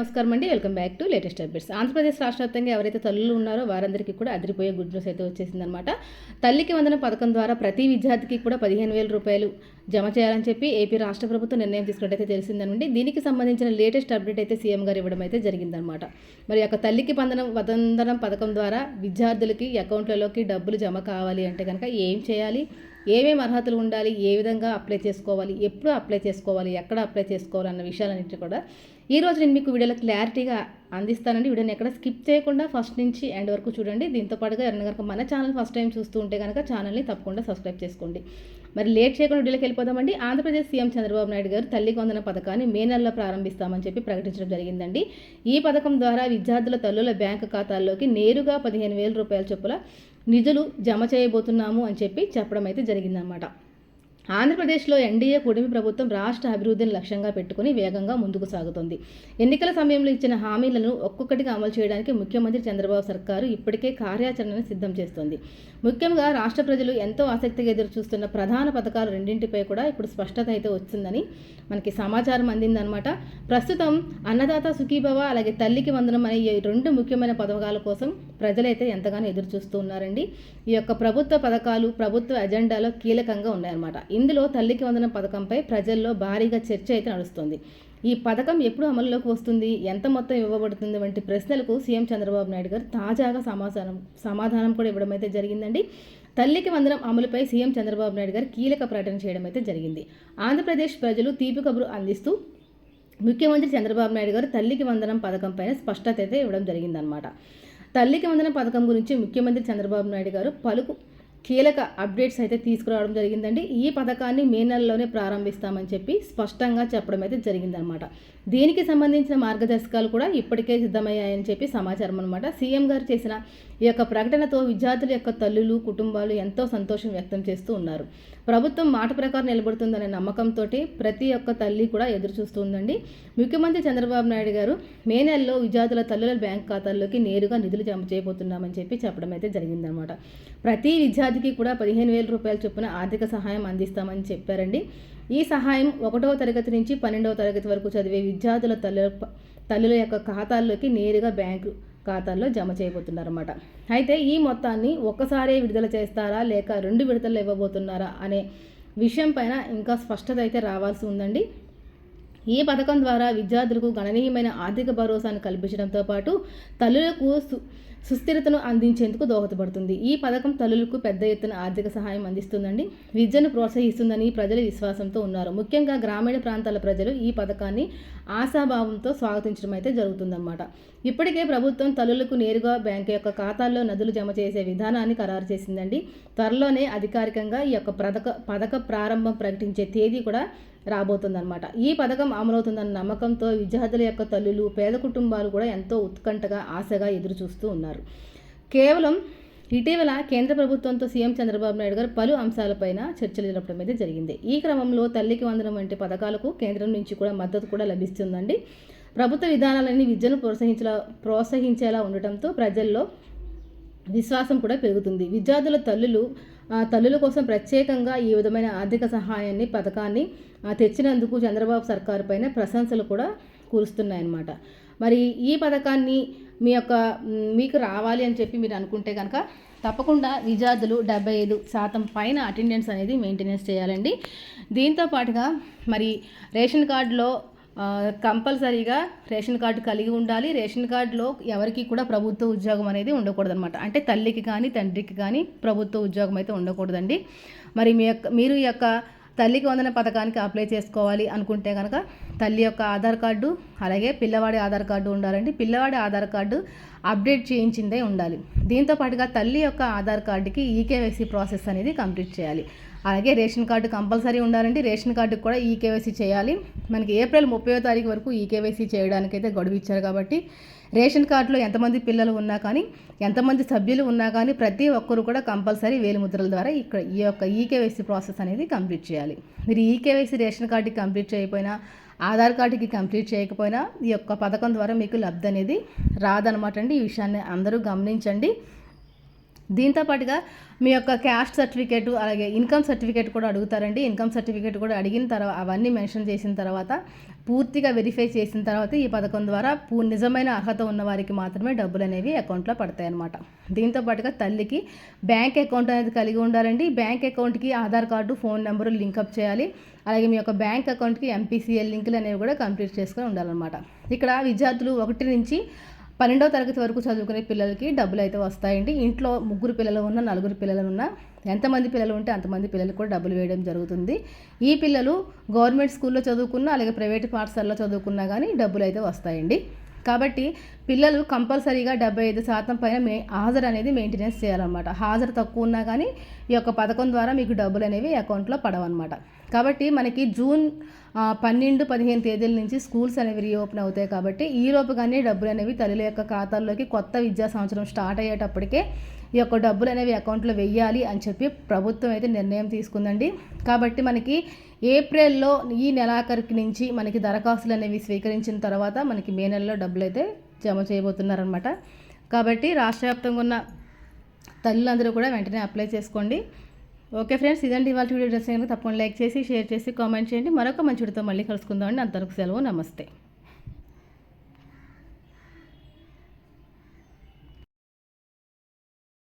నమస్కారం అండి. Welcome back to latest updates. Andhra Pradesh రాష్ట్ర వ్యాప్తంగా ఎవరైతే తల్లులు ఉన్నారో వారందరికీ కూడా అదిరిపోయే గుడ్ న్యూస్ అయితే వచ్చేసిందనమాట తల్లికి వందన పథకం ద్వారా ప్రతి విద్యార్థికి కూడా పదిహేను వేల రూపాయలు జమ చేయాలని చెప్పి ఏపీ రాష్ట్ర ప్రభుత్వం నిర్ణయం తీసుకున్నట్టయితే తెలిసిందనండి. దీనికి సంబంధించిన లేటెస్ట్ అప్డేట్ అయితే సీఎం గారు ఇవ్వడం అయితే జరిగిందనమాట మరి యొక్క తల్లికి వందనం వదందనం పథకం ద్వారా విద్యార్థులకి అకౌంట్లలోకి డబ్బులు జమ కావాలి అంటే కనుక ఏం చేయాలి? ఏమేమి అర్హతలు ఉండాలి ఏ విధంగా అప్లై చేసుకోవాలి ఎప్పుడు అప్లై చేసుకోవాలి ఎక్కడ అప్లై చేసుకోవాలి అన్న విషయాలన్నింటి కూడా ఈ రోజు నేను మీకు వీడియోలో క్లారిటీగా అందిస్తానండి. వీడియోని ఎక్కడ స్కిప్ చేయకుండా ఫస్ట్ నుంచి ఎండ్ వరకు చూడండి. దీంతో పాటుగా ఎవరైనా కనుక మన ఛానల్ ఫస్ట్ టైం చూస్తూ ఉంటే కనుక ఛానల్ని తప్పకుండా సబ్స్క్రైబ్ చేసుకోండి. మరి లేట్ చేయకుండా వీడియోకి వెళ్ళిపోదామండి. ఆంధ్రప్రదేశ్ సీఎం చంద్రబాబు నాయుడు గారు తల్లి వందన పథకాన్ని మే నెలలో ప్రారంభిస్తామని చెప్పి ప్రకటించడం జరిగిందండి. ఈ పథకం ద్వారా విద్యార్థుల తల్లుల బ్యాంకు ఖాతాల్లోకి నేరుగా పదిహేను వేల రూపాయల చొప్పుల నిధులు జమ చేయబోతున్నాము అని చెప్పి చెప్పడం అయితే జరిగిందనమాట ఆంధ్రప్రదేశ్లో ఎన్డీఏ కూటమి ప్రభుత్వం రాష్ట్ర అభివృద్ధిని లక్ష్యంగా పెట్టుకుని వేగంగా ముందుకు సాగుతోంది. ఎన్నికల సమయంలో ఇచ్చిన హామీలను ఒక్కొక్కటిగా అమలు చేయడానికి ముఖ్యమంత్రి చంద్రబాబు సర్కారు ఇప్పటికే కార్యాచరణను సిద్ధం చేస్తోంది. ముఖ్యంగా రాష్ట్ర ప్రజలు ఎంతో ఆసక్తిగా ఎదురు చూస్తున్న ప్రధాన పథకాలు రెండింటిపై కూడా ఇప్పుడు స్పష్టత అయితే వచ్చిందని మనకి సమాచారం అందిందనమాట ప్రస్తుతం అన్నదాత సుఖీభవ అలాగే తల్లికి వందనం అనే ఈ రెండు ముఖ్యమైన పథకాల కోసం ప్రజలైతే ఎంతగానో ఎదురు చూస్తూ ఉన్నారండి. ఈ యొక్క ప్రభుత్వ పథకాలు ప్రభుత్వ ఎజెండాలో కీలకంగా ఉన్నాయన్నమాట. ఇందులో తల్లికి వందనం పథకంపై ప్రజల్లో భారీగా చర్చ అయితే నడుస్తుంది. ఈ పథకం ఎప్పుడు అమలులోకి వస్తుంది? ఎంత మొత్తం ఇవ్వబడుతుంది? వంటి ప్రశ్నలకు సీఎం చంద్రబాబు నాయుడు గారు తాజాగా సమాధానం సమాధానం కూడా ఇవ్వడం అయితే జరిగిందండి. తల్లికి వందనం అమలుపై సీఎం చంద్రబాబు నాయుడు గారు కీలక ప్రకటన చేయడం అయితే జరిగింది. ఆంధ్రప్రదేశ్ ప్రజలు తీపి కబురు అందిస్తూ ముఖ్యమంత్రి చంద్రబాబు నాయుడు గారు తల్లికి వందనం పథకం పైన స్పష్టత అయితే ఇవ్వడం జరిగిందనమాట తల్లికి వందనం పథకం గురించి ముఖ్యమంత్రి చంద్రబాబు నాయుడు గారు పలుకు కీలక అప్డేట్స్ అయితే తీసుకురావడం జరిగిందండి. ఈ పథకాన్ని మే నెలలోనే ప్రారంభిస్తామని చెప్పి స్పష్టంగా చెప్పడం అయితే జరిగిందనమాట దీనికి సంబంధించిన మార్గదర్శకాలు కూడా ఇప్పటికే సిద్ధమయ్యాయని చెప్పి సమాచారం అనమాట సీఎం గారు చేసిన ఈ యొక్క ప్రకటనతో విద్యార్థుల యొక్క తల్లులు కుటుంబాలు ఎంతో సంతోషం వ్యక్తం చేస్తూ ఉన్నారు. ప్రభుత్వం మాట ప్రకారం నిలబడుతుందనే నమ్మకంతో ప్రతి ఒక్క తల్లి కూడా ఎదురు చూస్తుందండి. ముఖ్యమంత్రి చంద్రబాబు నాయుడు గారు మే నెలలో విద్యార్థుల తల్లుల బ్యాంక్ ఖాతాల్లోకి నేరుగా నిధులు జమ చేయబోతున్నామని చెప్పి చెప్పడం అయితే జరిగిందనమాట ప్రతి విద్యార్థికి కూడా పదిహేను వేల రూపాయల చొప్పున ఆర్థిక సహాయం అందిస్తామని చెప్పారండి. ఈ సహాయం ఒకటవ తరగతి నుంచి పన్నెండవ తరగతి వరకు చదివే విద్యార్థుల తల్లుల తల్లుల యొక్క ఖాతాల్లోకి నేరుగా బ్యాంకు ఖాతాల్లో జమ చేయబోతున్నారన్నమాట. అయితే ఈ మొత్తాన్ని ఒక్కసారే విడుదల చేస్తారా? లేక రెండు విడతలు ఇవ్వబోతున్నారా? అనే విషయం పైన ఇంకా స్పష్టత అయితే రావాల్సి ఉందండి. ఈ పథకం ద్వారా విద్యార్థులకు గణనీయమైన ఆర్థిక భరోసాను కల్పించడంతో పాటు తల్లులకు సు సుస్థిరతను అందించేందుకు దోహదపడుతుంది. ఈ పథకం తల్లులకు పెద్ద ఎత్తున ఆర్థిక సహాయం అందిస్తుందండి. విద్యను ప్రోత్సహిస్తుందని ప్రజలు విశ్వాసంతో ఉన్నారు. ముఖ్యంగా గ్రామీణ ప్రాంతాల ప్రజలు ఈ పథకాన్ని ఆశాభావంతో స్వాగతించడం అయితే జరుగుతుందన్నమాట. ఇప్పటికే ప్రభుత్వం తల్లులకు నేరుగా బ్యాంకు యొక్క ఖాతాల్లో నదులు జమ చేసే విధానాన్ని ఖరారు చేసిందండి. త్వరలోనే అధికారికంగా ఈ యొక్క పథక పథక ప్రారంభం ప్రకటించే తేదీ కూడా రాబోతుందన్నమాట. ఈ పథకం అమలవుతుందన్న నమ్మకంతో విద్యార్థుల యొక్క తల్లులు పేద కుటుంబాలు కూడా ఎంతో ఉత్కంఠగా ఆశగా ఎదురు చూస్తూ ఉన్నారు. కేవలం ఇటీవల కేంద్ర ప్రభుత్వంతో సీఎం చంద్రబాబు నాయుడు గారు పలు అంశాలపైన చర్చలు జరపడం అయితే జరిగింది. ఈ క్రమంలో తల్లికి వందనం వంటి పథకాలకు కేంద్రం నుంచి కూడా మద్దతు కూడా లభిస్తుందండి. ప్రభుత్వ విధానాలన్నీ విద్యను ప్రోత్సహించేలా ప్రోత్సహించేలా ఉండటంతో ప్రజల్లో విశ్వాసం కూడా పెరుగుతుంది. విద్యార్థుల తల్లులు తల్లుల కోసం ప్రత్యేకంగా ఈ విధమైన ఆర్థిక సహాయాన్ని పథకాన్ని తెచ్చినందుకు చంద్రబాబు సర్కారు పైన ప్రశంసలు కూడా కూరుస్తున్నాయన్నమాట. మరి ఈ పథకాన్ని మీ యొక్క మీకు రావాలి అని చెప్పి మీరు అనుకుంటే కనుక తప్పకుండా విద్యార్థులు డెబ్బై ఐదు శాతం పైన అటెండెన్స్ అనేది మెయింటెనెన్స్ చేయాలండి. దీంతో పాటుగా మరి రేషన్ కార్డులో కంపల్సరీగా రేషన్ కార్డు కలిగి ఉండాలి. రేషన్ కార్డులో ఎవరికి కూడా ప్రభుత్వ ఉద్యోగం అనేది ఉండకూడదు అనమాట అంటే తల్లికి కానీ తండ్రికి కానీ ప్రభుత్వ ఉద్యోగం అయితే ఉండకూడదండి. మరి మీ యొక్క మీరు ఈ యొక్క తల్లికి వందన పథకానికి అప్లై చేసుకోవాలి అనుకుంటే కనుక తల్లి యొక్క ఆధార్ కార్డు అలాగే పిల్లవాడి ఆధార్ కార్డు ఉండాలండి. పిల్లవాడి ఆధార్ కార్డు అప్డేట్ చేయించిందే ఉండాలి. దీంతో పాటుగా తల్లి యొక్క ఆధార్ కార్డుకి ఈకేవైసీ ప్రాసెస్ అనేది కంప్లీట్ చేయాలి. అలాగే రేషన్ కార్డు కంపల్సరీ ఉండాలండి రేషన్ కార్డుకి కూడా ఈ కేవైసీ చేయాలి. మనకి ఏప్రిల్ ముప్పై తారీఖు వరకు ఈ చేయడానికి అయితే గడువు ఇచ్చారు కాబట్టి రేషన్ కార్డులో ఎంతమంది పిల్లలు ఉన్నా కానీ ఎంతమంది సభ్యులు ఉన్నా కానీ ప్రతి ఒక్కరు కూడా కంపల్సరీ వేలిముద్రల ద్వారా ఇక్కడ ఈ యొక్క ఈకేవైసీ ప్రాసెస్ అనేది కంప్లీట్ చేయాలి. మీరు ఈకేవైసీ రేషన్ కార్డుకి కంప్లీట్ చేయకపోయినా ఆధార్ కార్డుకి కంప్లీట్ చేయకపోయినా ఈ యొక్క పథకం ద్వారా మీకు లబ్ధి అనేది రాదనమాట అండి. ఈ విషయాన్ని అందరూ గమనించండి. దీంతో పాటుగా మీ యొక్క క్యాస్ట్ సర్టిఫికేట్ అలాగే ఇన్కమ్ సర్టిఫికేట్ కూడా అడుగుతారండి. ఇన్కమ్ సర్టిఫికేట్ కూడా అడిగిన తర్వాత అవన్నీ మెన్షన్ చేసిన తర్వాత పూర్తిగా వెరిఫై చేసిన తర్వాత ఈ పథకం ద్వారా పూ నిజమైన అర్హత ఉన్న వారికి మాత్రమే డబ్బులు అనేవి అకౌంట్లో పడతాయి అన్నమాట దీంతో పాటుగా తల్లికి బ్యాంక్ అకౌంట్ అనేది కలిగి ఉండాలండి. బ్యాంక్ అకౌంట్కి Aadhaar card phone number link up చేయాలి. అలాగే మీ యొక్క బ్యాంక్ అకౌంట్కి ఎంపీసీఎల్ లింకులు అనేవి కూడా కంప్లీట్ చేసుకొని ఉండాలన్నమాట. ఇక్కడ విద్యార్థులు ఒకటి నుంచి పన్నెండవ తరగతి వరకు చదువుకునే పిల్లలకి డబ్బులు అయితే వస్తాయండి. ఇంట్లో ముగ్గురు పిల్లలు ఉన్న నలుగురు పిల్లలు ఉన్న ఎంతమంది పిల్లలు ఉంటే అంతమంది పిల్లలు కూడా డబ్బులు వేయడం జరుగుతుంది. ఈ పిల్లలు గవర్నమెంట్ స్కూల్లో చదువుకున్నా అలాగే ప్రైవేట్ పాఠశాలలో చదువుకున్నా కానీ డబ్బులు అయితే వస్తాయండి. కాబట్టి పిల్లలు కంపల్సరీగా డెబ్బై ఐదు శాతం పైన మే హాజరు అనేది మెయింటెనెన్స్ చేయాలన్నమాట. హాజరు తక్కువ ఉన్నా కానీ ఈ యొక్క పథకం ద్వారా మీకు డబ్బులు అనేవి అకౌంట్లో పడవన్నమాట. కాబట్టి మనకి జూన్ పన్నెండు పదిహేను తేదీల నుంచి స్కూల్స్ అనేవి రీఓపెన్ అవుతాయి కాబట్టి ఈ లోపుగానే డబ్బులు అనేవి తల్లుల యొక్క ఖాతాల్లోకి కొత్త విద్యా సంవత్సరం స్టార్ట్ అయ్యేటప్పటికే ఈ యొక్క డబ్బులు అనేవి అకౌంట్లో వెయ్యాలి అని చెప్పి ప్రభుత్వం అయితే నిర్ణయం తీసుకుందండి. కాబట్టి మనకి ఏప్రిల్లో ఈ నెలాఖరికి నుంచి మనకి దరఖాస్తులు అనేవి స్వీకరించిన తర్వాత మనకి మే నెలలో డబ్బులు అయితే జమ చేయబోతున్నారనమాట కాబట్టి రాష్ట్ర వ్యాప్తంగా ఉన్న తల్లులందరూ కూడా వెంటనే అప్లై చేసుకోండి. ఓకే ఫ్రెండ్స్ ఇదండి ఇవాళ వీడియో. డ్రెస్ తప్పకుండా లైక్ చేసి షేర్ చేసి కామెంట్ చేయండి. మరొక మంచి వీడితో మళ్ళీ కలుసుకుందామండి. అంతవరకు సెలవు నమస్తే.